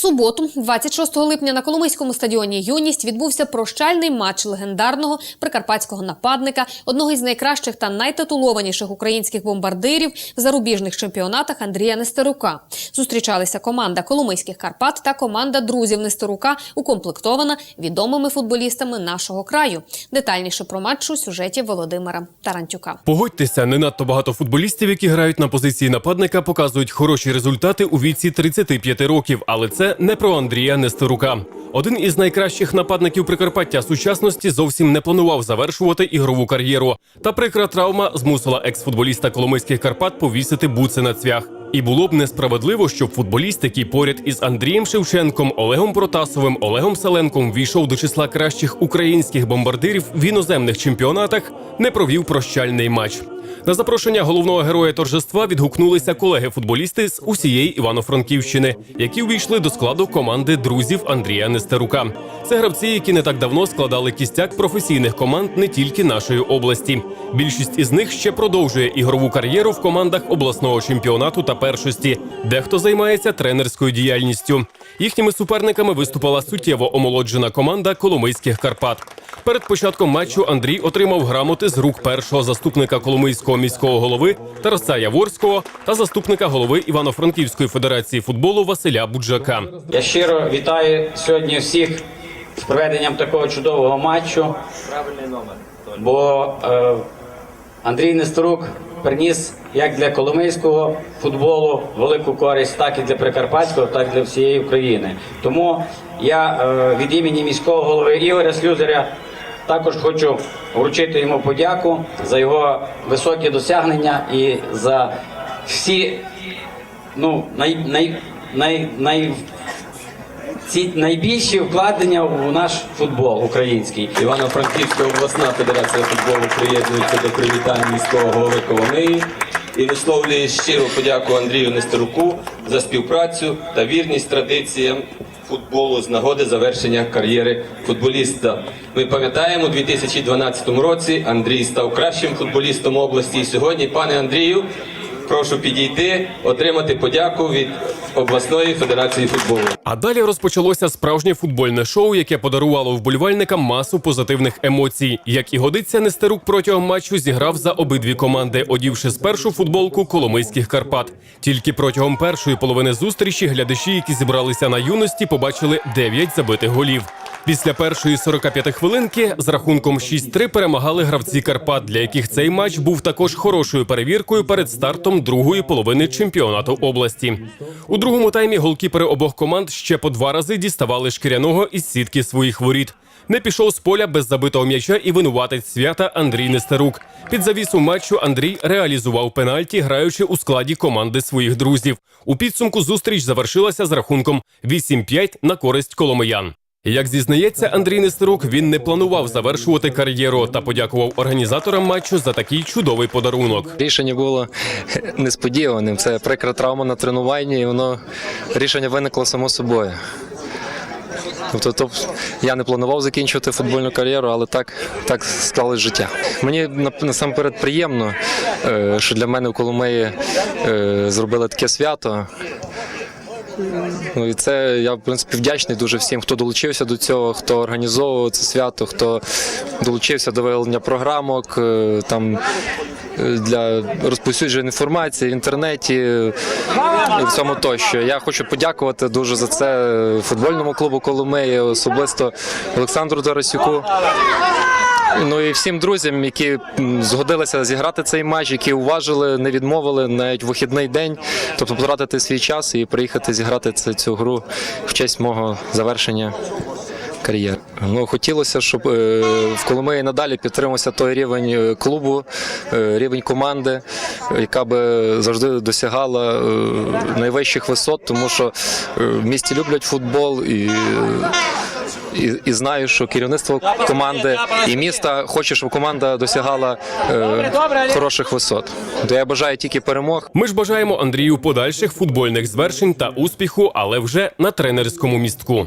суботу, 26 липня, на Коломийському стадіоні Юність відбувся прощальний матч легендарного прикарпатського нападника, одного із найкращих та найтитулованіших українських бомбардирів в зарубіжних чемпіонатах Андрія Нестерука. Зустрічалися команда Коломийських Карпат та команда друзів Нестерука, укомплектована відомими футболістами нашого краю. Детальніше про матч у сюжеті Володимира Тарантюка. Погодьтеся, не надто багато футболістів, які грають на позиції нападника, показують хороші результати у віці 35 років, але це не про Андрія Нестерука. Один із найкращих нападників Прикарпаття сучасності зовсім не планував завершувати ігрову кар'єру. Та прикра травма змусила екс-футболіста Коломийських Карпат повісити буци на цвях. І було б несправедливо, щоб футболіст, який поряд із Андрієм Шевченком, Олегом Протасовим, Олегом Селенком війшов до числа кращих українських бомбардирів в іноземних чемпіонатах, не провів прощальний матч. На запрошення головного героя торжества відгукнулися колеги-футболісти з усієї Івано-Франківщини, які увійшли до складу команди друзів Андрія Нестерука. Це гравці, які не так давно складали кістяк професійних команд не тільки нашої області. Більшість із них ще продовжує ігрову кар'єру в командах обласного чемпіонату та першості. Дехто займається тренерською діяльністю. Їхніми суперниками виступила суттєво омолоджена команда Коломийських Карпат. Перед початком матчу Андрій отримав грамоти з рук першого заступника Коломийського міського голови Тараса Яворського та заступника голови Івано-Франківської федерації футболу Василя Буджака. Я щиро вітаю сьогодні всіх з проведенням такого чудового матчу. Правильний номер Бо е, Андрій Нестерук приніс як для коломийського футболу велику користь, так і для Прикарпатського, так і для всієї України. Тому я е, від імені міського голови Ігоря Слюзаря також хочу вручити йому подяку за його високі досягнення і за всі ну, най, най, най, най, ці найбільші вкладення у наш футбол український. Івано-Франківська обласна федерація футболу приєднується до привітань міського голови Коломиї і висловлює щиру подяку Андрію Нестеруку за співпрацю та вірність традиціям футболу з нагоди завершення кар'єри футболіста. Ми пам'ятаємо, у 2012 році Андрій став кращим футболістом області. І сьогодні, пане Андрію, прошу підійти, отримати подяку від обласної федерації футболу. А далі розпочалося справжнє футбольне шоу, яке подарувало вболівальникам масу позитивних емоцій. Як і годиться, Нестерук протягом матчу зіграв за обидві команди, одівши спершу футболку Коломийських Карпат. Тільки протягом першої половини зустрічі глядачі, які зібралися на юності, побачили 9 забитих голів. Після першої 45 хвилинки з рахунком 6-3 перемагали гравці Карпат, для яких цей матч був також хорошою перевіркою перед стартом другої половини чемпіонату області. У другому таймі голкіпери обох команд ще по два рази діставали шкіряного із сітки своїх воріт. Не пішов з поля без забитого м'яча і винуватець свята Андрій Нестерук. Під завісу матчу Андрій реалізував пенальті, граючи у складі команди своїх друзів. У підсумку зустріч завершилася з рахунком 8-5 на користь коломиян. Як зізнається Андрій Нестерук, він не планував завершувати кар'єру та подякував організаторам матчу за такий чудовий подарунок. Рішення було несподіваним. Це прикра травма на тренуванні, і воно рішення виникло само собою. Тобто, тобто я не планував закінчувати футбольну кар'єру, але так, так склалось життя. Мені насамперед приємно, е, що для мене в Коломиї е, зробили таке свято. Ну і це я в принципі вдячний дуже всім, хто долучився до цього, хто організовував це свято, хто долучився до виявлення програмок, е, там е, для розповсюдження інформації в інтернеті і в цьому тощо. Я хочу подякувати дуже за це футбольному клубу Коломиї, особисто Олександру Тарасюку. Ну і всім друзям, які згодилися зіграти цей матч, які уважили, не відмовили навіть вихідний день, тобто потратити свій час і приїхати зіграти цю, гру в честь мого завершення. Кар'єр. Ну хотілося, щоб е, в Коломиї надалі підтримався той рівень е, клубу, е, рівень команди, яка би завжди досягала е, найвищих висот, тому що в місті люблять футбол і. І, і знаю, що керівництво команди і міста хоче, щоб команда досягала е, хороших висот. То я бажаю тільки перемог. Ми ж бажаємо Андрію подальших футбольних звершень та успіху, але вже на тренерському містку.